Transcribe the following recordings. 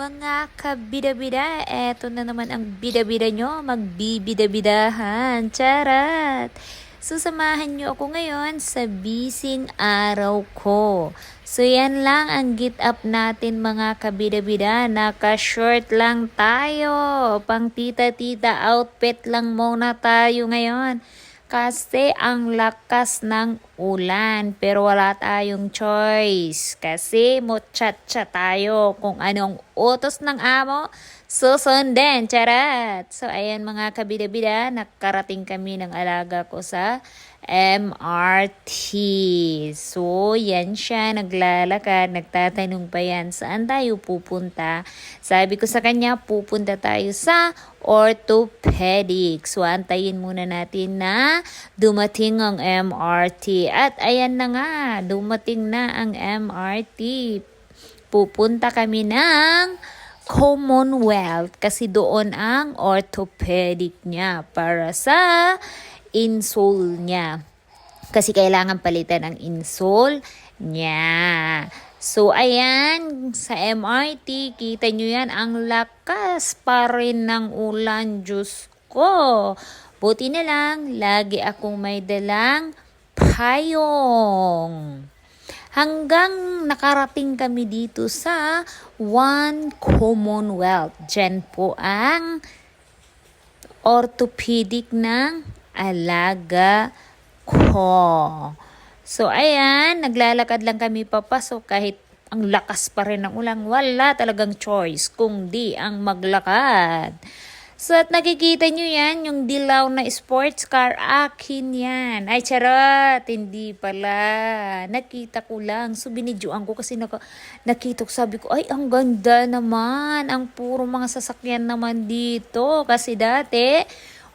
Mga kabida-bida, eto na naman ang bida-bida nyo, magbibida-bidahan. Charat! Susamahan nyo ako ngayon sa bising araw ko. So yan lang ang get up natin mga kabida-bida. Naka-short lang tayo. Pang tita-tita outfit lang muna tayo ngayon. Kasi ang lakas ng ulan pero wala tayong choice. Kasi muchacha tayo kung anong utos ng amo, susundin. Charat! So ayan mga kabida-bida, nakarating kami ng alaga ko sa MRT. So, yan siya, naglalakad, nagtatanong pa yan, saan tayo pupunta? Sabi ko sa kanya, pupunta tayo sa orthopedic. So, antayin muna natin na dumating ang MRT. At ayan na nga, dumating na ang MRT. Pupunta kami ng Commonwealth kasi doon ang orthopedic niya para sa insole niya. Kasi kailangan palitan ang insole niya. So, ayan, sa MRT, kita nyo yan, ang lakas pa rin ng ulan, Diyos ko. Buti na lang, lagi akong may dalang payong. Hanggang nakarating kami dito sa One Commonwealth. Diyan po ang orthopedic ng alaga ko. So, ayan, naglalakad lang kami papasok kahit ang lakas pa rin ng ulang. Wala talagang choice kung di ang maglakad. So, at nakikita nyo yan, yung dilaw na sports car, akin yan. Ay, charot, hindi pala. Nakita ko lang. So, binidyoan ko kasi naka, nakita ko, sabi ko, ay, ang ganda naman. Ang puro mga sasakyan naman dito. Kasi dati,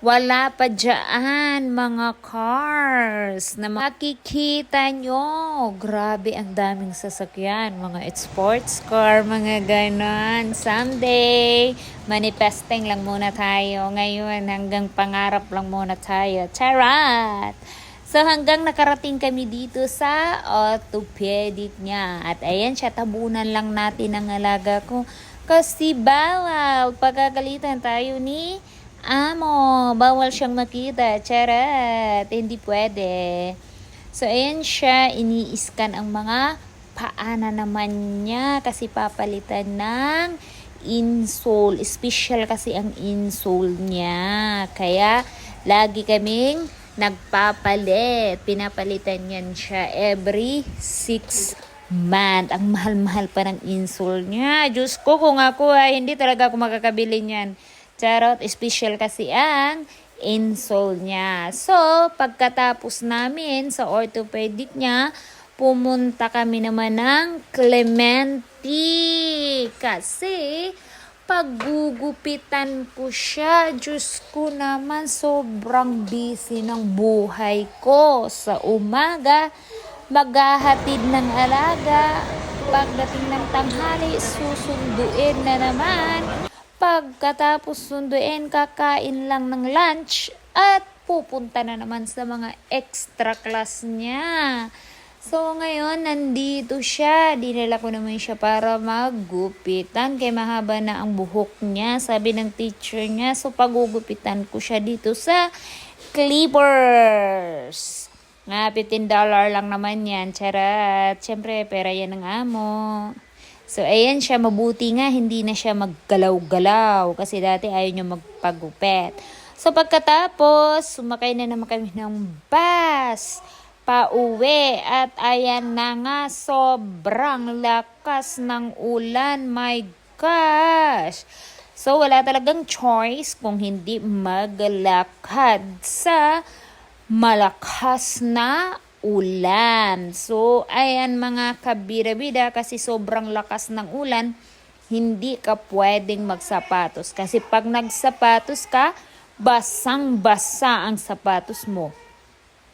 wala pa dyan mga cars na makikita nyo. Grabe ang daming sasakyan. Mga sports car, mga ganon. Someday, manifesting lang muna tayo. Ngayon, hanggang pangarap lang muna tayo. Charat! So hanggang nakarating kami dito sa orthopedic niya. At ayan siya, tabunan lang natin ang alaga ko. Kasi bawal, pagkagalitan tayo ni amo, bawal siyang makita. Charat, hindi pwede. So, ayan siya, ini-scan ang mga paana naman niya kasi papalitan ng insole. Special kasi ang insole niya. Kaya, lagi kaming nagpapalit. Pinapalitan yan siya every 6 month. Ang mahal-mahal pa ng insole niya. Diyos ko, kung ako ay hindi talaga ako makakabili niyan. Charot, special kasi ang insole niya. So, pagkatapos namin sa orthopedic niya, pumunta kami naman ng Clementi. Kasi, paggugupitan ko siya, Diyos ko naman, sobrang busy ng buhay ko. Sa umaga, maghahatid ng alaga. Pagdating ng tanghali, susunduin na naman. Pagkatapos sunduin, kakain lang ng lunch at pupunta na naman sa mga extra class niya. So, ngayon, nandito siya. Dinala ko naman siya para maggupitan. Kaya mahaba na ang buhok niya. Sabi ng teacher niya. So, pagugupitan ko siya dito sa Clippers. Nga, $15 lang naman yan. Charat. Siyempre, pera yan ng amo. So, ayan siya, mabuti nga, hindi na siya maggalaw-galaw kasi dati ayaw niya magpagupet. So, pagkatapos, sumakay na naman kami ng bus pauwi at ayan na nga, sobrang lakas ng ulan. My gosh! So, wala talagang choice kung hindi maglakad sa malakas na ulan. So, ayan mga kabida-bida kasi sobrang lakas ng ulan, hindi ka pwedeng magsapatos. Kasi pag nagsapatos ka, basang-basa ang sapatos mo.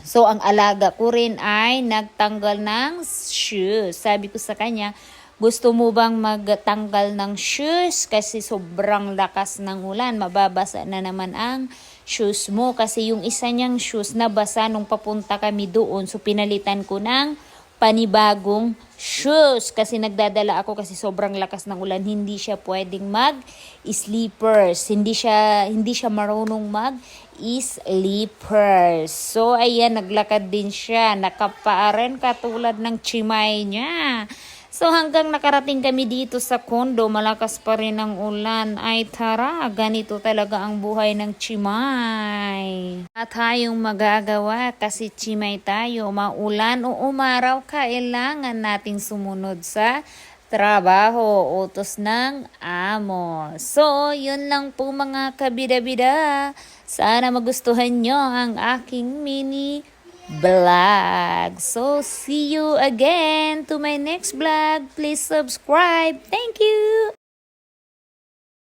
So, ang alaga ko rin ay nagtanggal ng shoes. Sabi ko sa kanya, gusto mo bang magtanggal ng shoes? Kasi sobrang lakas ng ulan, mababasa na naman ang shoes mo. Kasi yung isa niyang shoes nabasa nung papunta kami doon. So, pinalitan ko ng panibagong shoes. Kasi nagdadala ako kasi sobrang lakas ng ulan. Hindi siya pwedeng mag sleepers hindi siya hindi siya marunong mag sleepers so ayan naglakad din siya. Nakapaaren katulad ng chimay niya So hanggang nakarating kami dito sa kondo, malakas pa rin ang ulan. Ay tara, ganito talaga ang buhay ng chimay. At tayong magagawa kasi chimay tayo, maulan o umaraw, kailangan nating sumunod sa trabaho, utos ng amo. So, yun lang po mga kabida-bida. Sana magustuhan nyo ang aking mini vlog. So, see you again to my next vlog. Please subscribe. Thank you!